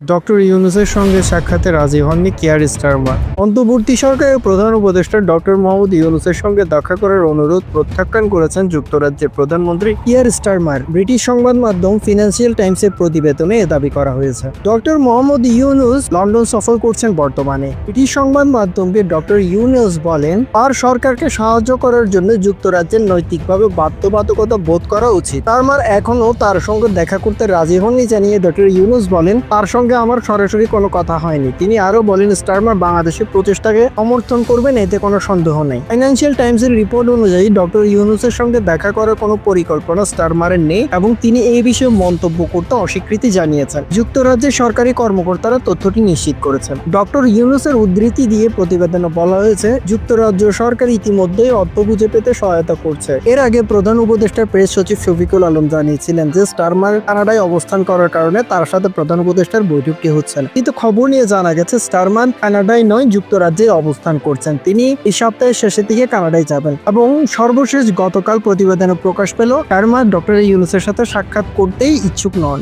Doctor ইউনুসের সঙ্গে সাক্ষাতে রাজি হননি কেয়ার স্টারমার অন্তর্বর্তী সরকারের প্রধান উপদেষ্টা ডক্টর মোহাম্মদ ইউনুসের সঙ্গে দেখা করার অনুরোধ প্রত্যাখ্যান করেছেন যুক্তরাজ্যের প্রধানমন্ত্রী কিয়ার স্টারমার। ব্রিটিশ সংবাদ মাধ্যম ফিনান্সিয়াল টাইমসের প্রতিবেদনে এ দাবি করা হয়েছে। ডক্টর মোহাম্মদ ইউনুস লন্ডন সফর করছেন বর্তমানে। ব্রিটিশ সংবাদ মাধ্যমকে ডক্টর ইউনুস বলেন তার সরকারকে সাহায্য করার জন্য যুক্তরাজ্যের নৈতিকভাবে বাধ্যবাধকতা বোধ করা উচিত। তারমার এখনও তার সঙ্গে দেখা করতে রাজি হননি জানিয়ে ডক্টর ইউনুস বলেন, তার সঙ্গে আমার সরাসরি কোনো কথা হয়নি। তিনি আরও বলেন, স্টারমার বাংলাদেশের প্রচেষ্টাকে সমর্থন করবেন, এতে কোনো সন্দেহ নেই। ফাইন্যান্সিয়াল টাইমসের রিপোর্ট অনুযায়ী, ডক্টর ইউনুসের সঙ্গে দেখা করার কোনো পরিকল্পনা স্টারমারের নেই এবং তিনি এই বিষয়ে মন্তব্য করতে অস্বীকৃতি জানিয়েছেন। যুক্তরাজ্যের সরকারি কর্মকর্তারা তথ্যটি নিশ্চিত করেছেন। ডক্টর ইউনুসের উদ্ধৃতি দিয়ে প্রতিবেদনে বলা হয়েছে, যুক্তরাজ্য সরকার ইতিমধ্যেই অর্থ বুঝে পেতে সহায়তা করছে। এর আগে প্রধান উপদেষ্টার প্রেস সচিব শফিকুল আলম জানিয়েছিলেন যে, স্টারমার কানাডায় অবস্থান করার কারণে তার সাথে প্রধান উপদেষ্টার বৈঠকটি হচ্ছে না কিন্তু খবর নিয়ে জানা গেছে স্টারমান কানাডায় নয়, যুক্তরাজ্যে অবস্থান করছেন। তিনি এই সপ্তাহের শেষের দিকে কানাডায় যাবেন। এবং সর্বশেষ গতকাল প্রতিবেদনে প্রকাশ পেল স্টারমান ডক্টর ইউনুসের সাথে সাক্ষাৎ করতেই ইচ্ছুক নন।